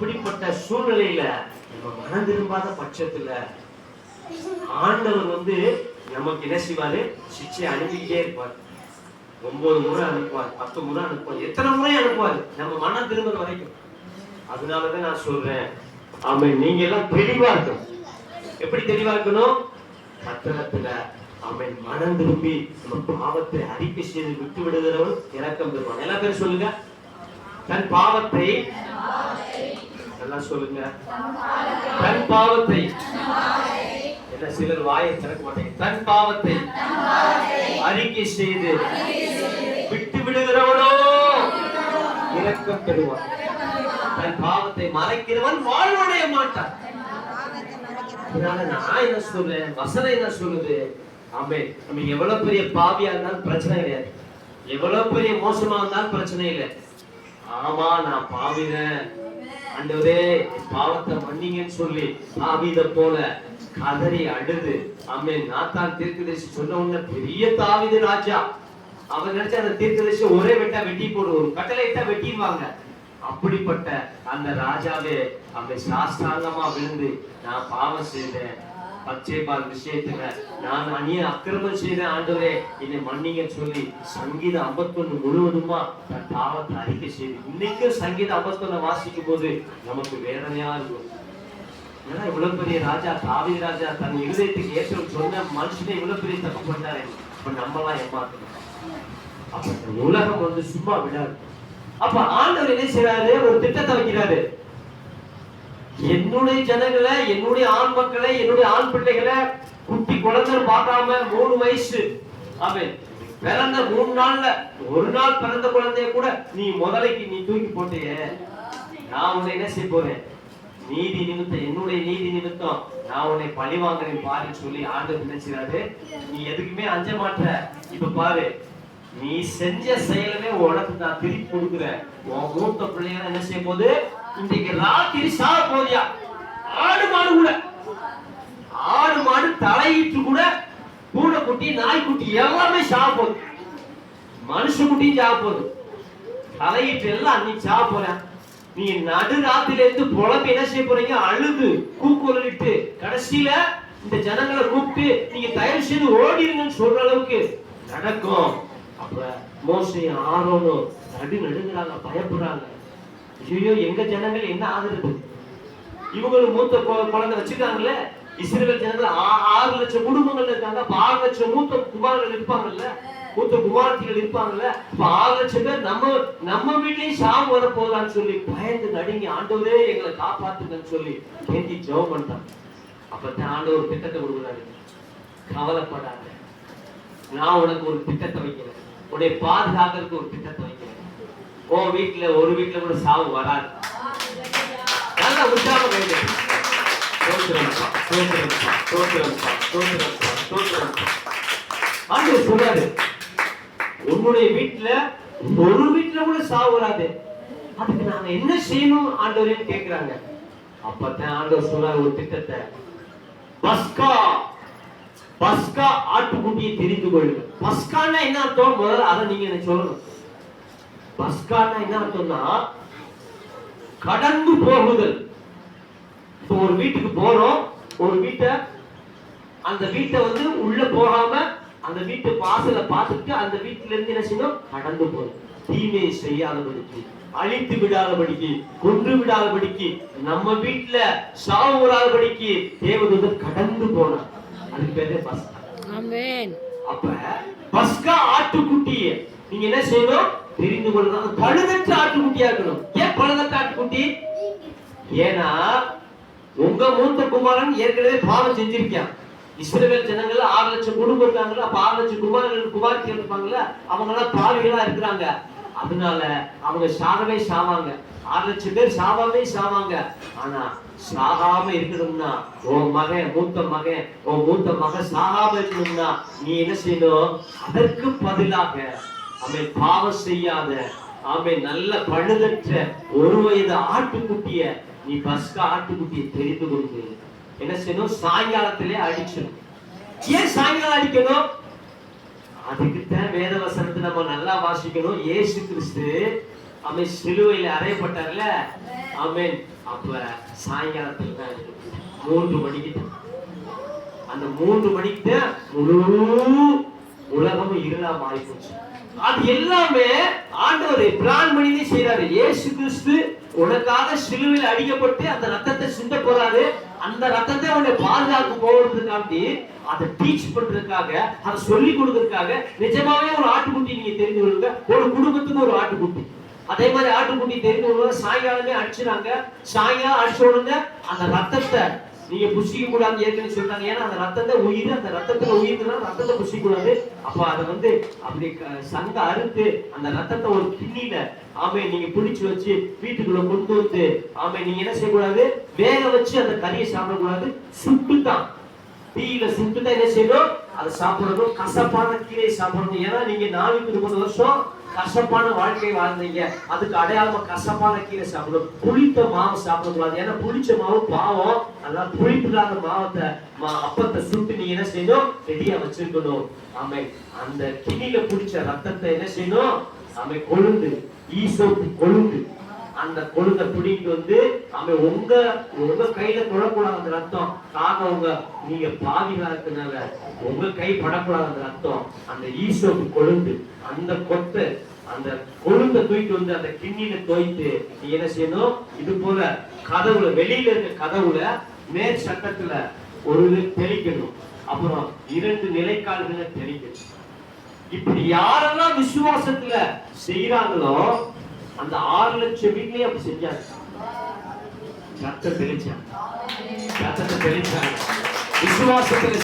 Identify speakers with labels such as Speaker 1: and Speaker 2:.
Speaker 1: அப்படிப்பட்ட சூழ்நிலையில நம்ம மனம் திரும்பாத பட்சத்துல ஆண்டவர் வந்து நமக்கு என்ன செய்வாரு? சிச்சை அனுப்பிக்கிட்டே இருப்பார். ஒன்பது முறை அனுப்புவார் பத்து முறை அனுப்புவார் எத்தனை முறை அனுப்புவார்? நம்ம மனம் திரும்புற வரைக்கும். அதனாலதான் நான் சொல்றேன். அவன் நீங்க எல்லாம் தெளிவா இருக்கணும். எப்படி தெளிவா இருக்கணும்? பத்திரத்துல அவன் மனம் திரும்பி நம்ம பாவத்தை அறிக்கை செய்து விட்டு விடுகிறவன் இறக்கம் பெறுவான். எல்லா பேரும் சொல்லுங்க. தன் பாவத்தை எல்லாம் சொல்லுங்க. தன் பாவத்தை. என்ன சிலர் வாயை திறக்க மாட்டேங்க. தன் பாவத்தை அறிக்கை செய்து விட்டு விடுகிறவனோ? இரக்கம் பெறுவான். தன் பாவத்தை மறைக்கிறவன் வாழ்வடைய மாட்டான். அதனால நான் என்ன சொல்றேன்? வசனம் என்ன சொல்லுது? ஆமே நம்ம எவ்வளவு பெரிய பாவியா இருந்தாலும் பிரச்சனை கிடையாது. எவ்வளவு பெரிய மோசமா இருந்தாலும் பிரச்சனை இல்லை. ஆமா நான் பாவினேன் ஆண்டவரே பாவத்தை மன்னிங்கன்னு சொல்லி பாவித போல கதறி அழுது. அம்மே நாத்தான் தீர்க்கதரிசி சொன்ன உடனே பெரிய தாவிது ராஜா. அவர் நினைச்ச அந்த தீர்க்கதரிசி ஒரே வெட்டா வெட்டி போடுவோம். ஒரு வெட்டிடுவாங்க. அப்படிப்பட்ட அந்த ராஜாவே அவன் சாஸ்தாங்கமா விழுந்து நான் பாவம் செய்தேன். பச்சைபால் விஷயத்துல நான் அந்நிய அக்கிரமம் செய்த ஆண்டவரே என்னை மன்னிங்கன்னு சொல்லி சங்கீதம் 51 முழுவதுமா தன் பாவத்தை அறிக்கை செய்து இன்னைக்கும் சங்கீதம் 51 வாசிக்கும் போது நமக்கு வேதனையா இருக்கும். ஏன்னா இவ்வளவு பெரிய ராஜா தாவி ராஜா தன் இருதயத்துக்கு ஏற்ற சொன்ன மனுஷனை இவ்வளவு பெரிய தப்பு பண்ணாரு இப்ப நம்மளாம் ஏமாத்தணும். அப்ப உலகம் வந்து சும்மா விடாது. அப்ப ஆண்டவர் என்ன செய்யறாரு ஒரு திட்டத்தை வைக்கிறாரு. என்னுடைய ஜனங்களை என்னுடைய ஆண் மக்களை என்னுடைய ஆண் பிள்ளைகளை குட்டி குழந்தை பார்க்காம மூணு வயசு. அவன் பிறந்த மூணு நாள்ல ஒரு நாள் பிறந்த குழந்தைய கூட நீ முதலைக்கு நீ தூக்கி போட்டிய. நான் உன்னை என்ன செய்ய போறேன்? நீதி நிமித்தம் என்னுடைய நீதி நிமித்தம் நான் உன்னை பழி வாங்குறேன் பாருன்னு சொல்லி ஆண்டு நினைச்சாரு நீ எதுக்குமே அஞ்ச மாட்ட இப்ப பாரு நீ செஞ்ச செயலவே உனக்கு நான் திருப்பி கொடுக்குறேன். உன் மூத்த பிள்ளைங்க என்ன செய்ய போது இன்றைக்கு ராத்திரி சாக போதியா ஆடு மாடு கூட. ஆடு மாடு தலையிட்டு கூட பூனைக்குட்டி நாய்க்குட்டி எல்லாமே சாக போகுது. மனுஷக்குட்டியும் சாக போகுது. தலையிட்டு எல்லாம் அன்னைக்கு சாக நீ நடு ராத்திரில இருந்து புலம்பி என்ன செய்ய போறீங்க? அழுது கூக்குரலிட்டு கடைசியில இந்த ஜனங்களை கூப்பிட்டு நீங்க தயவு செய்து ஓடிருங்கன்னு சொல்ற அளவுக்கு நடக்கும். அப்ப மோசையும் ஆரோனும் நடு நடுங்கிறாங்க பயப்படுறாங்க. ஐயோ எங்க ஜனங்கள் என்ன ஆகுறது? இவங்களும் மூத்த குழந்தை வச்சிருக்காங்கல்ல? இஸ்ரேல் ஜனங்கள் ஆறு லட்சம் குடும்பங்கள் இருக்காங்க. ஆறு லட்சம் மூத்த குமாரர்கள் இருப்பாங்கல்ல? மூத்த குமாரத்திகள் இருப்பாங்கல்ல? ஆறு லட்சம் பேர் நம்ம நம்ம வீட்லயும் சாவு வர போதான்னு சொல்லி பயந்து நடுங்கி ஆண்டவரே எங்களை காப்பாத்துங்கன்னு சொல்லி கேந்தி ஜெபம் பண்ணிட்டாங்க. அப்பதான் ஆண்டவர் திட்டத்தை கொடுக்குறாரு. கவலைப்படாத. நான் உனக்கு ஒரு திட்டத்தை வைக்கிறேன். உன்னை பாதுகாக்கிறதுக்கு ஒரு திட்டத்தை வைக்கிறேன். உன் வீட்டுல ஒரு வீட்டுல கூட சாவு வராது. நல்லா உற்சாகம் வேண்டும் ஸ்தோத்திரம்ப்பா, ஆண்டவர் சொல்றாரு உன்னுடைய வீட்டுல ஒரு வீட்டுல கூட சாவு வராது. அதுக்கு நாங்க என்ன செய்யணும் ஆண்டவரையும் கேக்குறாங்க? அப்பதான் ஆண்டவர் சொல்றாரு ஒரு திட்டத்தை. பஸ்கா பஸ்கா ஆட்டுக்குட்டியை தெரிந்து கொள்ளுங்க பஸ்கான்னா என்ன அர்த்தம்? முதல்ல அதை நீங்க எனக்கு சொல்லணும். பஸ்கான்னா என்ன அர்த்தம்னா கடந்து போகுதல். இப்போ ஒரு வீட்டுக்கு போறோம் ஒரு வீட்டை அந்த வீட்டை வந்து உள்ள போகாம அந்த வீட்டு வாசலை பார்த்துட்டு அந்த வீட்டுல இருந்து என்ன செய்யணும்? கடந்து போகணும். தீமையை செய்யாதபடிக்கு அழித்து விடாதபடிக்கு கொன்று விடாதபடிக்கு நம்ம வீட்டுல சாவு வராதபடிக்கு தேவதூதன் கடந்து போனார். அதுக்கு பேரு பஸ்கா அப்ப பஸ்கா ஆட்டுக்குட்டிய நீங்க என்ன செய்யணும்? தெரிந்து கொள்ளணும் பழுதற்ற ஆட்டுக்குட்டியா இருக்கணும். ஏன் பழுதற்ற ஆட்டுக்குட்டி? ஏன்னா உங்க மூத்த குமாரன் ஏற்கனவே பாவம் செஞ்சிருக்கான். இஸ்ரேல் ஜனங்கள்ல ஆறு லட்சம் குடும்பம் இருக்காங்களா அப்ப ஆறு லட்சம் குமாரர்கள் குமாரி இருப்பாங்களா அவங்க எல்லாம் பாவிகளா இருக்கிறாங்க. அதனால அவங்க சாகவே சாவாங்க. ஆறு லட்சம் பேர் சாவாமே சாவாங்க. ஆனா சாகாம இருக்கணும்னா உன் மகன் மூத்த மகன் உன் மூத்த மகன் சாகாம இருக்கணும்னா நீ என்ன செய்யணும்? அதற்கு பதிலாக அவன் பாவம் செய்யாத அவன் நல்ல பழுதற்ற ஒரு வயது ஆட்டுக்குட்டிய நீ பஸ்கா ஆட்டுக்குட்டியை தெரிந்து கொண்டு என்ன செய்யணும்? சாயங்காலத்திலே அடிச்சிடும் ஏன் சாயங்காலம் அடிக்கணும்? அதுக்குத்தான் வேத வசனத்தை நம்ம நல்லா வாசிக்கணும். ஏசு கிறிஸ்து அவை சிலுவையில அறையப்பட்டார்ல? அவன் அப்ப சாயங்காலத்துல தான் இருக்கு. மூன்று மணிக்கு அந்த மூன்று மணிக்கு முழு உலகமும் இருளா மாறி போச்சு அது எல்லாமே ஆண்டவர் பிளான் பண்ணி செய்யறாரு ஏசு கிறிஸ்து உனக்காக சிலுவில் அடிக்கப்பட்டு அந்த ரத்தத்தை சிந்த போறாரு. அந்த ரத்தத்தை உன்னை பாதுகாக்க போவதற்காண்டி அதை டீச் பண்றதுக்காக அதை சொல்லி கொடுக்கறதுக்காக நிஜமாவே ஒரு ஆட்டுக்குட்டி நீங்க தெரிந்து கொள்ளுங்க. ஒரு குடும்பத்துக்கு ஒரு ஆட்டுக்குட்டி. அதே மாதிரி ஆட்டுக்குட்டி தெரிந்து கொள்ளுங்க சாயங்காலமே அடிச்சுறாங்க. சாயங்காலம் அடிச்ச உடனே அந்த ரத்தத்தை நீங்க புசிக்க கூடாது ஏற்கனவே சொல்றாங்க ஏன்னா அந்த ரத்தத்தை உயிர் அந்த ரத்தத்துல உயிர்னா ரத்தத்தை புஷிக்க கூடாது அப்ப அதை வந்து அப்படி சங்க அறுத்து அந்த ரத்தத்தை ஒரு கிண்ணில ஆமே நீங்க பிடிச்சு வச்சு வீட்டுக்குள்ள கொண்டு வந்து ஆமே நீங்க என்ன செய்யக்கூடாது? வேக வச்சு அந்த கறியை சாப்பிடக்கூடாது. சுட்டு தான் தீயில சுட்டு தான் என்ன செய்யணும்? அதை சாப்பிடணும். கசப்பான கீரை சாப்பிடணும். ஏன்னா நீங்க நாளைக்கு இருபது வருஷம் கசப்பான வாழ்க்கை வாழ்ந்தீங்க. அதுக்கு அடையாளமா கசப்பான கீரை சாப்பிடணும். புளித்த மாவு சாப்பிடக்கூடாது. ஏன்னா புளிச்ச மாவு பாவம். அதனால புளிப்பில்லாத மாவத்தை மா- அப்பத்தை சுட்டு நீங்க என்ன செய்யணும்? ரெடியா வச்சிருக்கணும். ஆமை அந்த கிணியில புடிச்ச ரத்தத்தை என்ன செய்யணும்? ஆமை கொழுந்து. ஈசோப்பு கொழுந்து. அந்த கொழுந்த பிடிக்கிட்டு வந்து அவன் உங்க உங்க கையில தொடக்கூடாது அந்த ரத்தம். காரணம் உங்க நீங்க பாவிகளா இருக்கனால உங்க கை படக்கூடாது அந்த ரத்தம். அந்த ஈசோப்பு கொழுந்து அந்த கொத்தை அந்த கொழுந்த தூக்கிட்டு வந்து அந்த கிண்ணில தோய்த்து நீ என்ன செய்யணும்? இது போல கதவுல வெளியில இருக்க கதவுல மேற் சட்டத்துல ஒரு இது தெளிக்கணும். அப்புறம் இரண்டு நிலைக்கால்களை தெளிக்கணும். இப்படி யாரெல்லாம் விசுவாசத்துல செய்யறாங்களோ அந்த ஆறு லட்சம் வீட்லயே அப்படி செஞ்சாரு. ரத்தம் தெளிச்சாங்க ரத்தத்தை தெளிச்சாங்க விசுவாசத்துல